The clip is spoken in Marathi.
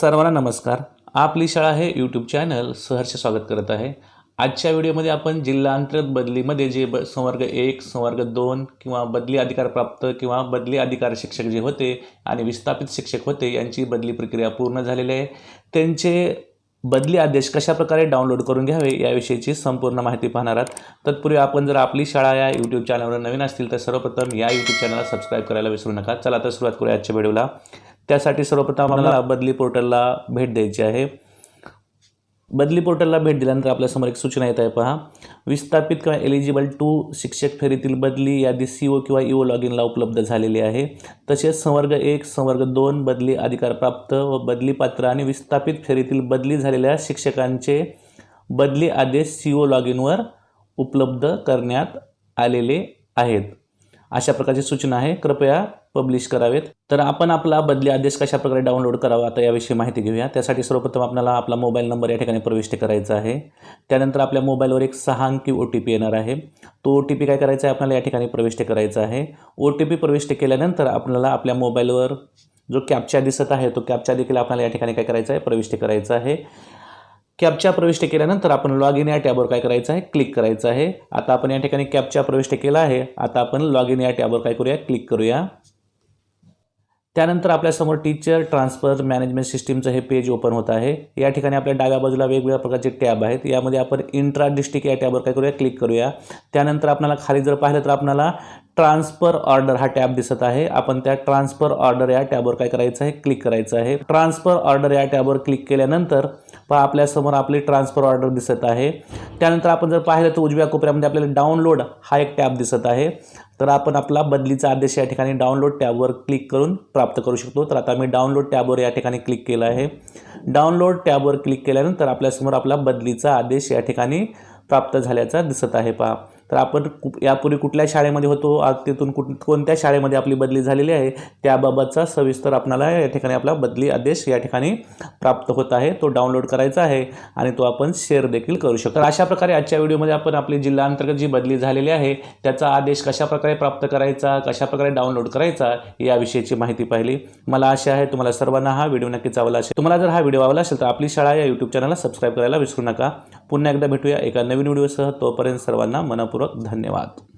सर्वांना नमस्कार. आपली शाळा हे यूट्यूब चॅनल सहर्ष स्वागत करत आहे. आजच्या व्हिडिओमध्ये आपण जिल्हांतर्गत बदलीमध्ये जे ब संवर्ग एक संवर्ग दोन किंवा बदली अधिकार प्राप्त किंवा बदली अधिकार शिक्षक जे होते आणि विस्थापित शिक्षक होते यांची बदली प्रक्रिया पूर्ण झालेली आहे. त्यांचे बदली आदेश कशाप्रकारे डाउनलोड करून घ्यावे याविषयीची संपूर्ण माहिती पाहणार आहात. तत्पूर्वी आपण जर आपली शाळा या यूट्यूब चॅनलवर नवीन असतील तर सर्वप्रथम या यूट्यूब चॅनलला सबस्क्राईब करायला विसरू नका. चला तर सुरुवात करूया आजच्या व्हिडिओला. त्यासाठी सर्वप्रथम आम्हाला बदली पोर्टलला भेट द्यायची आहे. बदली पोर्टलला भेट दिल्यानंतर आपल्यासमोर एक सूचना येत आहे पहा. विस्थापित किंवा एलिजिबल टू शिक्षक फेरीतील बदली यादी सी ओ किंवा ई ओ लॉग इनला उपलब्ध झालेली आहे. तसेच संवर्ग एक संवर्ग दोन बदली अधिकार प्राप्त व बदली पात्र आणि विस्थापित फेरीतील बदली झालेल्या शिक्षकांचे बदली आदेश सी ओ लॉग इनवर उपलब्ध करण्यात आलेले आहेत. अशा प्रकारची सूचना आहे. कृपया पब्लिश करावेत. तर आपण आपला बदली आदेश कशा प्रकारे डाउनलोड करावा आता याविषयी माहिती घेऊया. त्यासाठी सर्वप्रथम आपल्याला आपला मोबाईल नंबर या ठिकाणी प्रविष्ट करायचा आहे. त्यानंतर आपल्या मोबाईलवर एक सहा अंकी ओ टी पी येणार आहे. तो ओ टी पी काय करायचा आहे? आपल्याला या ठिकाणी प्रविष्ट करायचा आहे. ओ टी पी प्रविष्ट केल्यानंतर आपल्याला आपल्या मोबाईलवर जो कॅपचा दिसत आहे तो कॅपचा देखील आपल्याला या ठिकाणी काय करायचा आहे? प्रविष्ट करायचा आहे. कॅपच्या प्रविष्ट केल्यानंतर आपण लॉग इन या टॅबवर काय करायचं आहे? क्लिक करायचं आहे. आता आपण या ठिकाणी कॅपच्या प्रविष्ट केला आहे. आता आपण लॉग इन या टॅबवर काय करूया? क्लिक करूया. त्यानंतर आपल्यासमोर टीचर ट्रान्सफर मॅनेजमेंट सिस्टीमचं हे पेज ओपन होत आहे. या ठिकाणी आपल्या डाव्या बाजूला वेगवेगळ्या प्रकारचे टॅब आहेत. यामध्ये आपण इंट्रा डिस्ट्रिक्ट या टॅबवर काय करूया? क्लिक करूया. त्यानंतर आपल्याला खाली जर पाहिलं तर आपल्याला ट्रान्सफर ऑर्डर हा टॅब दिसत आहे. आपण त्या ट्रान्सफर ऑर्डर या टॅबवर काय करायचं आहे? क्लिक करायचं आहे. ट्रान्सफर ऑर्डर या टॅबवर क्लिक केल्यानंतर पहा आपल्यासमोर आपली ट्रान्सफर ऑर्डर दिसत आहे. त्यानंतर आपण जर पाहिलं तर उजव्या कोपऱ्यामध्ये आपल्याला डाउनलोड हा एक टॅब दिसत आहे. तर आपण आपला बदलीचा आदेश या ठिकाणी डाउनलोड टॅबवर क्लिक करून प्राप्त करू शकतो. तर आता मी डाउनलोड टॅबवर या ठिकाणी क्लिक केलं आहे. डाउनलोड टॅबवर क्लिक केल्यानंतर आपल्यासमोर आपला बदलीचा आदेश या ठिकाणी प्राप्त झाल्याचा दिसत आहे पहा. तर आपण कु यापूर्वी कुठल्या शाळेमध्ये होतो? आज तिथून कुठ कोणत्या शाळेमध्ये आपली बदली झालेली आहे? त्याबाबतचा सविस्तर आपणाला या ठिकाणी आपला बदली आदेश या ठिकाणी प्राप्त होत आहे. तो डाउनलोड करायचा आहे आणि तो आपण शेअर देखील करू शकतो. तर अशा प्रकारे आजच्या व्हिडिओमध्ये आपण आपली जिल्हांतर्गत जी बदली झालेली आहे त्याचा आदेश कशाप्रकारे प्राप्त करायचा कशाप्रकारे डाउनलोड करायचा याविषयीची माहिती पाहिली. मला आशा आहे तुम्हाला सर्वांना हा व्हिडिओ नक्कीच आवडला असेल. तुम्हाला जर हा व्हिडिओ आवडला असेल तर आपली शाळा या यूट्यूब चॅनलला सबस्क्राईब करायला विसरू नका. पुन्हा एकदा भेटूया एका नवीन व्हिडिओसह. तोपर्यंत सर्वांना मनपूर्वक धन्यवाद.